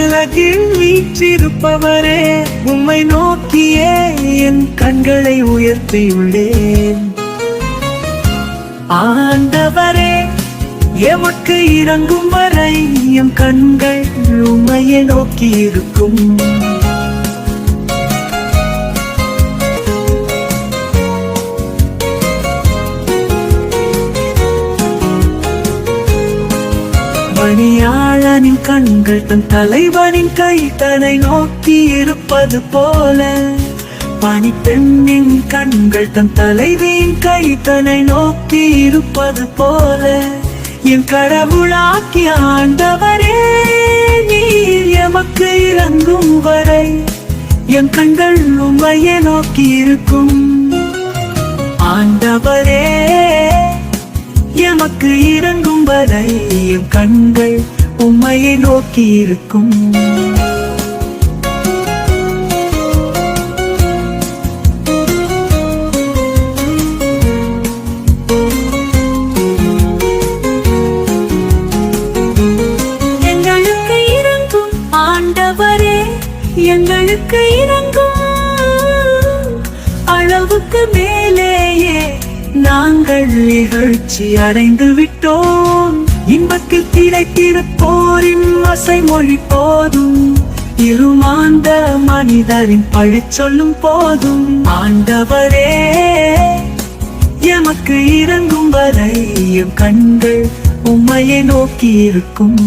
விண்ணுலகில் வீற்றிருப்பவரே உம்மை நோக்கியே என் கண்களை உயர்த்தியுள்ளேன். ஆண்டவரே எமக்கு இறங்கும் வரை எம் கண்கள் உம்மையை நோக்கி இருக்கும் மணியாளனின் கண்கள் தன் தலைவனின் கை தன்னை நோக்கி இருப்பது போல. பனிப்பெண்ணின் கண்கள் தன் தலைவியின் கை தன்னை நோக்கி இருப்பது போல. என் கடவுளாக்கி ஆண்டவரே நீர் எமக்கு இறங்கும் வரை என் கண்கள் உம்மையை நோக்கி இருக்கும். ஆண்டவரே எமக்கு இறங்கும் வரை என் கண்கள் உம்மையை நோக்கி இருக்கும். எங்களுக்கு இறங்கும் இறங்கும். அளவுக்கு மேலேயே நாங்கள் நிகழ்ச்சி அடைந்து விட்டோம். இன்பத்தில் திளைத்திருப்போரின் அசை மொழி போதும். இருமாந்த மனிதரின் பழி சொல்லும் போதும். ஆண்டவரே எமக்கு இறங்கும் வரை எம் கண்கள் உம்மையை நோக்கி இருக்கும்.